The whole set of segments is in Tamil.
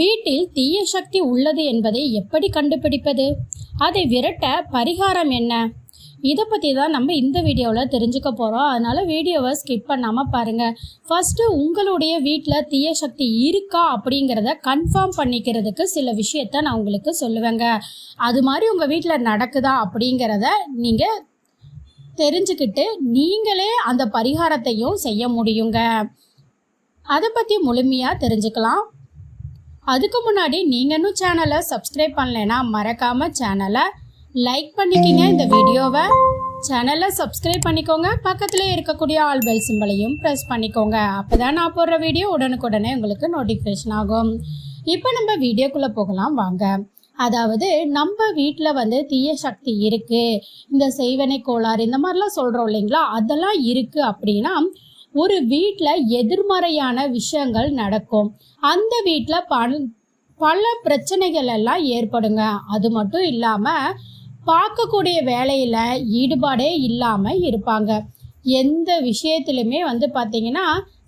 வீட்டில் தீய சக்தி உள்ளது என்பதை எப்படி கண்டுபிடிப்பது? அதை விரட்ட பரிகாரம் என்ன? இதை பற்றி தான் நம்ம இந்த வீடியோவில் தெரிஞ்சுக்க போகிறோம் அதனால் வீடியோவை ஸ்கிப் பண்ணாமல் பாருங்கள் ஃபஸ்ட்டு உங்களுடைய வீட்டில் தீய சக்தி இருக்கா அப்படிங்கிறத கன்ஃபார்ம் பண்ணிக்கிறதுக்கு சில விஷயத்த நான் உங்களுக்கு சொல்லுவேங்க. அது மாதிரி உங்கள் வீட்டில் நடக்குதா அப்படிங்கிறத நீங்கள் தெரிஞ்சுக்கிட்டு நீங்களே அந்த பரிகாரத்தையும் செய்ய முடியுங்க. அதை பற்றி முழுமையாக தெரிஞ்சுக்கலாம். அதுக்கு முன்னாடி நீங்கள் இன்னும் சேனலை சப்ஸ்கிரைப் பண்ணலைன்னா மறக்காமல் சேனலை லைக் பண்ணிக்கிங்க. இந்த வீடியோவை சேனலை சப்ஸ்கிரைப் பண்ணிக்கோங்க. பக்கத்தில் இருக்கக்கூடிய ஆல் பெல் சிம்பளையும் ப்ரெஸ் பண்ணிக்கோங்க. அப்போ தான் நான் போடுற வீடியோ உடனுக்குடனே உங்களுக்கு நோட்டிஃபிகேஷன் ஆகும். இப்போ நம்ம வீடியோக்குள்ளே போகலாம். வாங்க. அதாவது நம்ம வீட்டில் வந்து தீய சக்தி இருக்குது இந்த செய்வனை கோளாறு இந்த மாதிரிலாம் சொல்கிறோம் இல்லைங்களா? அதெல்லாம் இருக்குது அப்படின்னா ஒரு வீட்டில் எதிர்மறையான விஷயங்கள் நடக்கும். அந்த வீட்டில் பல பல பிரச்சனைகள் எல்லாம் ஏற்படுங்க. அது மட்டும் இல்லாமல் பார்க்கக்கூடிய வேலையில் ஈடுபாடே இல்லாமல் இருப்பாங்க. எந்த விஷயத்துலையுமே வந்து பார்த்தீங்கன்னா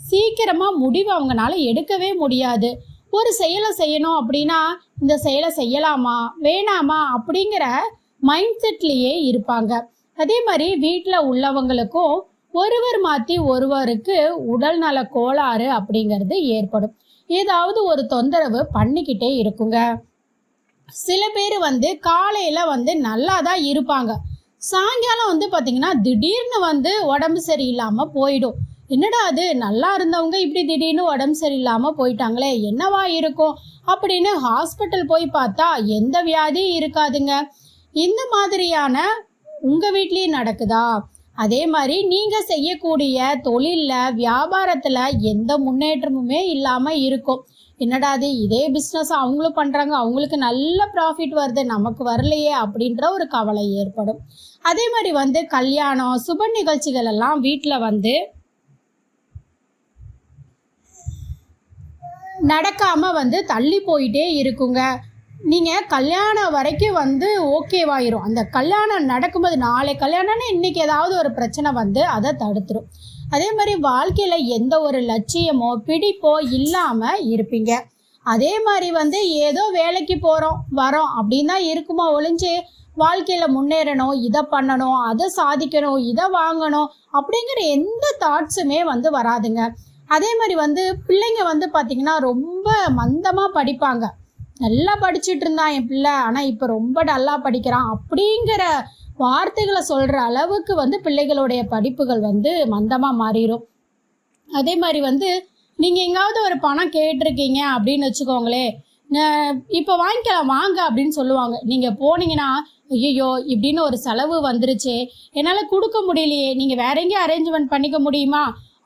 சீக்கிரமாக முடிவு அவங்களால எடுக்கவே முடியாது. ஒரு செயலை செய்யணும் அப்படின்னா இந்த செயலை செய்யலாமா வேணாமா அப்படிங்கிற மைண்ட் செட்லேயே இருப்பாங்க. அதே மாதிரி வீட்டில் உள்ளவங்களுக்கும் ஒருவர் மாற்றி ஒருவருக்கு உடல்நல கோளாறு அப்படிங்கிறது ஏற்படும். ஏதாவது ஒரு தொந்தரவு பண்ணிக்கிட்டே இருக்குங்க. சில பேர் வந்து காலையில் வந்து நல்லா தான் இருப்பாங்க. சாயங்காலம் வந்து பார்த்திங்கன்னா திடீர்னு வந்து உடம்பு சரியில்லாமல் போயிடும். என்னடா அது? நல்லா இருந்தவங்க இப்படி திடீர்னு உடம்பு சரியில்லாமல் போயிட்டாங்களே என்னவா இருக்கும்? அப்படின்னு ஹாஸ்பிட்டல் போய் பார்த்தா எந்த வியாதியும் இருக்காதுங்க. இந்த மாதிரியான உங்கள் வீட்லேயும் நடக்குதா? அதே மாதிரி நீங்கள் செய்யக்கூடிய தொழிலில் வியாபாரத்தில் எந்த முன்னேற்றமுமே இல்லாமல் இருக்கும். என்னடா அது இதே பிஸ்னஸ் அவங்களும் பண்ணுறாங்க அவங்களுக்கு நல்ல ப்ராஃபிட் வருது நமக்கு வரலையே அப்படின்ற ஒரு கவலை ஏற்படும். அதே மாதிரி வந்து கல்யாணம் சுப நிகழ்ச்சிகள் எல்லாம் வீட்டில் வந்து நடக்காமல் வந்து தள்ளி போயிட்டே இருக்குங்க. நீங்கள் கல்யாணம் வரைக்கும் வந்து ஓகேவாயிரும் அந்த கல்யாணம் நடக்கும்போது நாளை கல்யாணம்னு இன்றைக்கி ஏதாவது ஒரு பிரச்சனை வந்து அதை தடுத்துரும். அதே மாதிரி வாழ்க்கையில் எந்த ஒரு லட்சியமோ பிடிப்போ இல்லாமல் இருப்பீங்க. அதே மாதிரி வந்து ஏதோ வேலைக்கு போகிறோம் வரோம் அப்படின்னு தான் இருக்குமா ஒழிஞ்சு வாழ்க்கையில் முன்னேறணும் இதை பண்ணணும் அதை சாதிக்கணும் இதை வாங்கணும் அப்படிங்கிற எந்த தாட்ஸுமே வந்து வராதுங்க. அதே மாதிரி வந்து பிள்ளைங்க வந்து பார்த்திங்கன்னா ரொம்ப மந்தமாக படிப்பாங்க. நல்லா படிச்சுட்டு இருந்தான் என் பிள்ளை. ஆனால் இப்போ ரொம்ப டல்லாக படிக்கிறான். அப்படிங்கிற வார்த்தைகளை சொல்கிற அளவுக்கு வந்து பிள்ளைகளுடைய படிப்புகள் வந்து மந்தமாக மாறிடும் அதே மாதிரி வந்து நீங்கள் எங்காவது ஒரு பணம் கேட்டிருக்கீங்க அப்படின்னு வச்சுக்கோங்களேன். இப்போ வாங்கிக்கலாம் வாங்க அப்படின்னு சொல்லுவாங்க. நீங்கள் போனீங்கன்னா ஐயோ இப்படின்னு ஒரு செலவு வந்துருச்சு. என்னால் கொடுக்க முடியலையே. நீங்கள் வேற எங்கேயும் அரேஞ்ச்மெண்ட் பண்ணிக்க முடியுமா?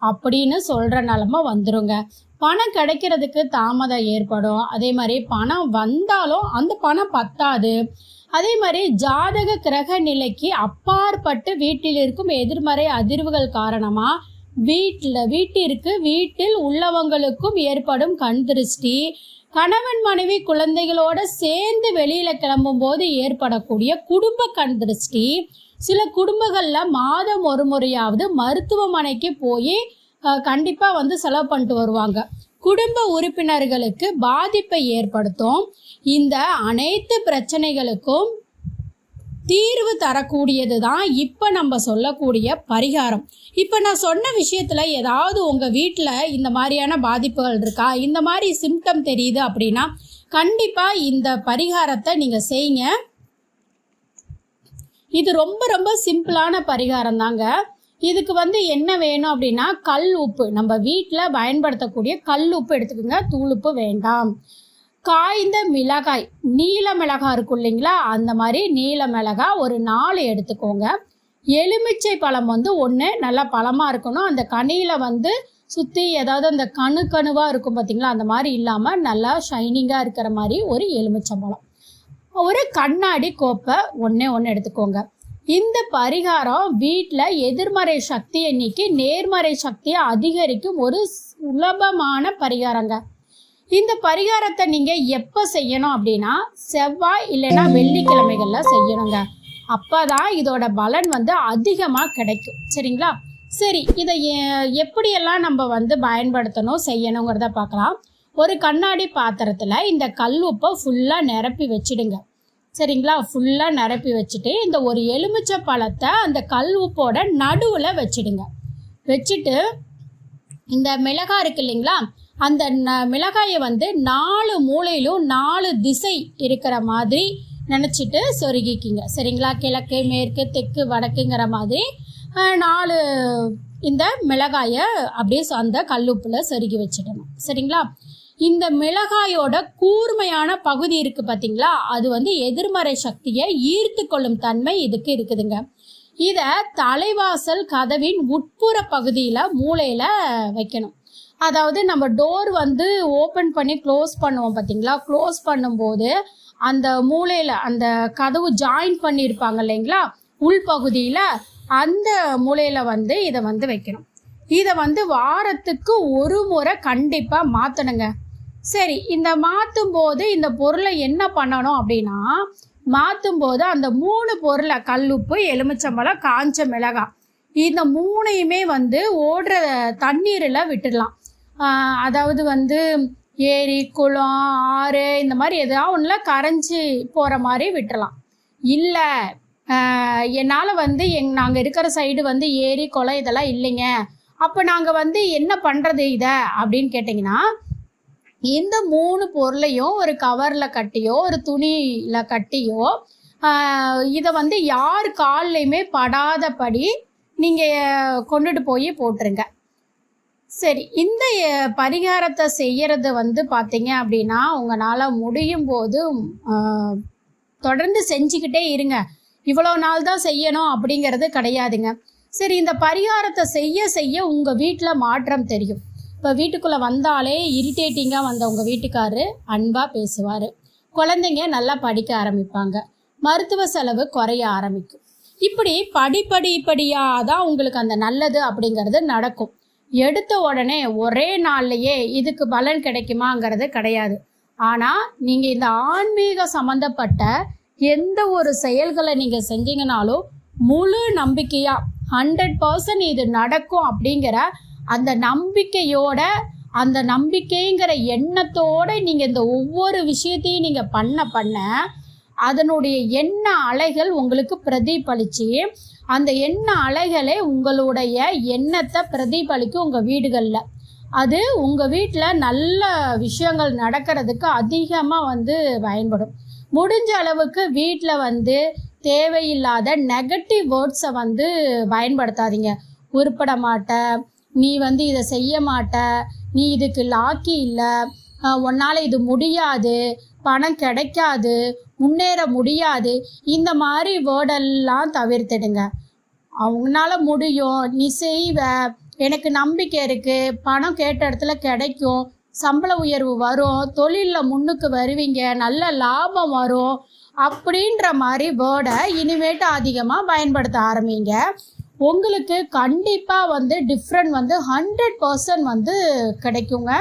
அப்படின்னு சொல்கிற நிலமை வந்துருங்க. பணம் கிடைக்கிறதுக்கு தாமதம் ஏற்படும். அதே மாதிரி பணம் வந்தாலும் அந்த பணம் பத்தாது. அதே மாதிரி ஜாதக கிரக நிலைக்கு அப்பாற்பட்டு வீட்டில் இருக்கும் எதிர்மறை அதிர்வுகள் காரணமாக வீட்டில் வீட்டிற்கு வீட்டில் உள்ளவங்களுக்கும் ஏற்படும் கண் திருஷ்டி. கணவன் மனைவி குழந்தைகளோட சேர்ந்து வெளியில கிளம்பும் போது ஏற்படக்கூடிய குடும்ப கண் திருஷ்டி. சில குடும்பங்களில் மாதம் ஒரு முறையாவது மருத்துவமனைக்கு போய் கண்டிப்பாக வந்து செலவு பண்ணிட்டு வருவாங்க. குடும்ப உறுப்பினர்களுக்கு பாதிப்பை ஏற்படுத்தும். இந்த அனைத்து பிரச்சனைகளுக்கும் தீர்வு தரக்கூடியது தான் இப்போ நம்ம சொல்லக்கூடிய பரிகாரம். இப்போ நான் சொன்ன விஷயத்தில் ஏதாவது உங்கள் வீட்டில் இந்த மாதிரியான பாதிப்புகள் இருக்கா? இந்த மாதிரி சிம்டம் தெரியுது அப்படின்னா கண்டிப்பாக இந்த பரிகாரத்தை நீங்கள் செய்யுங்க. இது ரொம்ப ரொம்ப சிம்பிளான பரிகாரம் தாங்க இதுக்கு வந்து என்ன வேணும் அப்படின்னா கல் உப்பு. நம்ம வீட்டில் பயன்படுத்தக்கூடிய கல் உப்பு எடுத்துக்கோங்க. தூளுப்பு வேண்டாம். காய்ந்த மிளகாய் நீல மிளகாய் இருக்கும் இல்லைங்களா? அந்த மாதிரி நீல மிளகாய் ஒரு நாலு எடுத்துக்கோங்க. எலுமிச்சை பழம் வந்து ஒன்று நல்லா பழமாக இருக்கணும். அந்த கனியில் வந்து சுற்றி ஏதாவது அந்த கணு கணுவாக இருக்கும் பார்த்தீங்களா அந்த மாதிரி இல்லாமல் நல்லா ஷைனிங்காக இருக்கிற மாதிரி ஒரு எலுமிச்சை பழம். ஒரு கண்ணாடி கோப்பை ஒன்றே ஒன்று எடுத்துக்கோங்க. இந்த பரிகாரம் வீட்டில் எதிர்மறை சக்தியை நீக்கி நேர்மறை சக்தியை அதிகரிக்கும் ஒரு சுலபமான பரிகாரங்க. இந்த பரிகாரத்தை நீங்கள் எப்போ செய்யணும் அப்படின்னா செவ்வாய் இல்லைன்னா வெள்ளிக்கிழமைகளில் செய்யணுங்க. அப்போ தான் இதோட பலன் வந்து அதிகமாக கிடைக்கும். சரிங்களா? சரி இதை எ- எப்படியெல்லாம் நம்ம வந்து பயன்படுத்தணும் செய்யணுங்கிறத பார்க்கலாம். ஒரு கண்ணாடி பாத்திரத்தில் இந்த கல் உப்பை ஃபுல்லாக நிரப்பி வச்சிடுங்க. சரிங்களா? ஃபுல்லாக நிரப்பி வச்சுட்டு இந்த ஒரு எலுமிச்சை பழத்தை அந்த கல் உப்போட நடுவில் வச்சிடுங்க. வச்சுட்டு இந்த மிளகாய் இருக்கு இல்லைங்களா? அந்த ந மிளகாயை வந்து நாலு மூலையிலும் நாலு திசை இருக்கிற மாதிரி நினச்சிட்டு சொருகிக்கிங்க. சரிங்களா? கிழக்கு மேற்கு தெற்கு வடக்குங்கிற மாதிரி நாலு இந்த மிளகாயை அப்படியே அந்த கல்லுப்பில் சொருகி வச்சிடணும். சரிங்களா? இந்த மிளகாயோட கூர்மையான பகுதி இருக்கு பார்த்தீங்களா அது வந்து எதிர்மறை சக்தியை ஈர்த்து கொள்ளும் தன்மை இதுக்கு இருக்குதுங்க. இதை தலைவாசல் கதவின் உட்புற பகுதியில் மூலையில் வைக்கணும். அதாவது நம்ம டோர் வந்து ஓப்பன் பண்ணி க்ளோஸ் பண்ணுவோம் பார்த்தீங்களா க்ளோஸ் பண்ணும்போது அந்த மூலையில் அந்த கதவு ஜாயின் பண்ணியிருப்பாங்க இல்லைங்களா? உள்பகுதியில் அந்த மூலையில் வந்து இதை வந்து வைக்கணும். இதை வந்து வாரத்துக்கு ஒரு முறை கண்டிப்பாக மாற்றணுங்க சரி இந்த மாற்றும் போது இந்த பொருளை என்ன பண்ணணும் அப்படின்னா மாற்றும் போது அந்த மூணு பொருளை கல்லுப்பு எலுமிச்சம்பழம் காஞ்ச மிளகாய் இந்த மூணையுமே வந்து ஓடுற தண்ணீரில் விட்டுடலாம். அதாவது வந்து ஏரி குளம் ஆறு இந்த மாதிரி எதாவது ஒன்றில் கரைஞ்சி போகிற மாதிரி விட்டுடலாம். இல்லை என்னால் வந்து எங் நாங்கள் இருக்கிற சைடு வந்து ஏரி குளம் இதெல்லாம் இல்லைங்க. அப்போ நாங்கள் வந்து என்ன பண்ணுறது இதை அப்படின்னு கேட்டிங்கன்னா இந்த மூணு பொருளையும் ஒரு கவரில் கட்டியோ ஒரு துணியில் கட்டியோ இதை வந்து யார் கால்லையுமே படாதபடி நீங்கள் கொண்டுட்டு போய் போட்டுருங்க. சரி இந்த பரிகாரத்தை செய்யறது வந்து பார்த்தீங்க அப்படின்னா உங்களால் முடியும் போது தொடர்ந்து செஞ்சுக்கிட்டே இருங்க. இவ்வளோ நாள் தான் செய்யணும் அப்படிங்கிறது கிடையாதுங்க. சரி இந்த பரிகாரத்தை செய்ய செய்ய உங்கள் வீட்டில் மாற்றம் தெரியும். இப்போ வீட்டுக்குள்ளே வந்தாலே இரிட்டேட்டிங்காக வந்த உங்கள் வீட்டுக்காரரு அன்பாக பேசுவார். குழந்தைங்க நல்லா படிக்க ஆரம்பிப்பாங்க. மருத்துவ செலவு குறைய ஆரம்பிக்கும். இப்படி படிப்படி படியாக தான் உங்களுக்கு அந்த நல்லது அப்படிங்கிறது நடக்கும். எடுத்த உடனே ஒரே நாள்லையே இதுக்கு பலன் கிடைக்குமாங்கிறது கிடையாது. ஆனால் நீங்கள் இந்த ஆன்மீக சம்மந்தப்பட்ட எந்த ஒரு செயல்களை நீங்கள் செஞ்சீங்கனாலும் முழு நம்பிக்கையாக ஹண்ட்ரட் பர்சன்ட் இது நடக்கும் அப்படிங்கிற அந்த நம்பிக்கையோட அந்த நம்பிக்கைங்கிற எண்ணத்தோட நீங்கள் இந்த ஒவ்வொரு விஷயத்தையும் நீங்கள் பண்ண பண்ண அதனுடைய எண்ண அலைகள் உங்களுக்கு பிரதிபலிச்சு அந்த எண்ண அலைகளே உங்களுடைய எண்ணத்தை பிரதிபலிக்கும் உங்கள் வீடுகளில். அது உங்கள் வீட்டில் நல்ல விஷயங்கள் நடக்கிறதுக்கு அதிகமாக வந்து பயன்படும். முடிஞ்ச அளவுக்கு வீட்டில் வந்து தேவையில்லாத நெகட்டிவ் வேர்ட்ஸை வந்து பயன்படுத்தாதீங்க. உருப்பட மாட்டேன் நீ வந்து இதை செய்ய மாட்ட நீ இதுக்கு லாக்கி இல்லை உன்னால் இது முடியாது பணம் கிடைக்காது முன்னேற முடியாது இந்த மாதிரி வேர்டெல்லாம் தவிர்த்துடுங்க. அவங்களால முடியும் நீ செய்வ எனக்கு நம்பிக்கை இருக்கு பணம் கேட்ட இடத்துல கிடைக்கும் சம்பள உயர்வு வரும் தொழிலில் முன்னுக்கு வருவீங்க நல்ல லாபம் வரும் அப்படின்ற மாதிரி வேர்டை இனிமேட்டு அதிகமாக பயன்படுத்த ஆரம்பிங்க. உங்களுக்கு கண்டிப்பாக வந்து டிஃப்ரெண்ட் வந்து ஹண்ட்ரட் பர்சன்ட் வந்து கிடைக்குங்க.